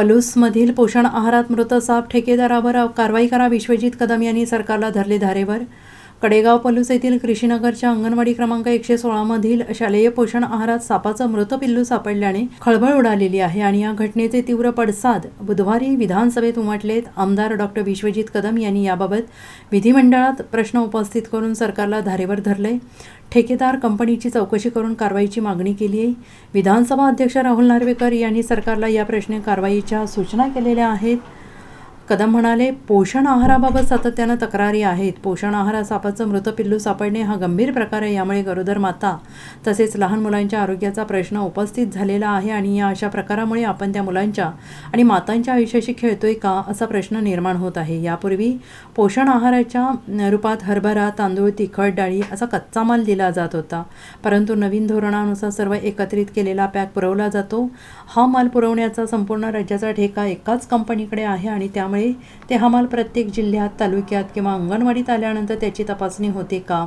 पलूसमधील पोषण आहारात मृत साप ठेकेदारावर कारवाई करा विश्वजित कदम यांनी सरकारला धरले धारेवर. कडेगाव पलूस येथील कृषीनगरच्या अंगणवाडी क्रमांक एकशे सोळामधील शालेय पोषण आहारात सापाचं मृत पिल्लू सापडल्याने खळबळ उडालेली आहे आणि या घटनेचे तीव्र पडसाद बुधवारी विधानसभेत उमटलेत. आमदार डॉक्टर विश्वजित कदम यांनी याबाबत विधिमंडळात प्रश्न उपस्थित करून सरकारला धारेवर धरले. ठेकेदार कंपनीची चौकशी करून कारवाईची मागणी केली आहे विधानसभा अध्यक्ष राहुल नार्वेकर यांनी सरकारला या प्रश्नी कारवाईच्या सूचना केलेल्या आहेत. कदम म्हणाले पोषण आहाराबाबत सातत्यानं तक्रारी आहेत. पोषण आहारात सापाचं मृत पिल्लू सापडणे हा गंभीर प्रकार आहे. यामुळे गरोदर माता तसेच लहान मुलांच्या आरोग्याचा प्रश्न उपस्थित झालेला आहे आणि या अशा प्रकारामुळे आपण त्या मुलांच्या आणि मातांच्या आयुष्याशी खेळतोय का असा प्रश्न निर्माण होत आहे. यापूर्वी पोषण आहाराच्या रूपात हरभरा तांदूळ तिखट डाळी असा कच्चा माल दिला जात होता. परंतु नवीन धोरणानुसार सर्व एकत्रित केलेला पॅक पुरवला जातो. हा माल पुरवण्याचा संपूर्ण राज्याचा ठेका एकाच कंपनीकडे आहे आणि त्यामुळे ते हा माल प्रत्येक जिल्ह्यात तालुक्यात किंवा अंगणवाडीत आल्यानंतर त्याची तपासणी होते का?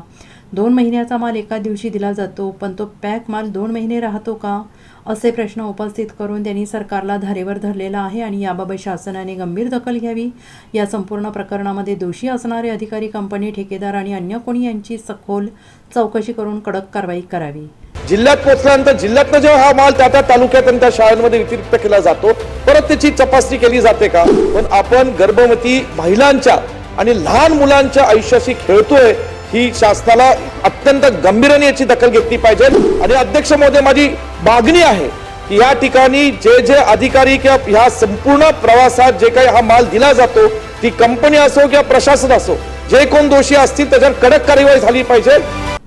दोन महिन्याचा माल एका दिवशी दिला जातो पण तो पॅक माल दोन महिने राहतो का? असे प्रश्न उपस्थित करून त्यांनी सरकारला धारेवर धरलेला आहे आणि याबाबत शासनाने गंभीर दखल घ्यावी. या संपूर्ण प्रकरणामध्ये दोषी असणारे अधिकारी कंपनी ठेकेदार आणि अन्य कोणी यांची सखोल चौकशी करून कडक कारवाई करावी. जिल्ह्यात पोहोचल्यानंतर जिल्ह्यातनं जेव्हा हा माल त्या त्या तालुक्यात आणि त्या शाळांमध्ये वितरित केला जातो परत त्याची तपासणी केली जाते का? पण आपण गर्भवती महिलांच्या आणि लहान मुलांच्या आयुष्याशी खेळतोय ही शासनाला अत्यंत गंभीराने याची दखल घेतली पाहिजे. आणि अध्यक्ष महोदय माझी मागणी आहे की या ठिकाणी जे जे अधिकारी किंवा ह्या संपूर्ण प्रवासात जे काही हा माल दिला जातो ती कंपनी असो किंवा प्रशासन असो जे कोण दोषी असतील त्याच्यावर कडक कार्यवाही झाली पाहिजे.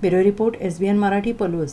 Bureau report S B N Marathi Palus.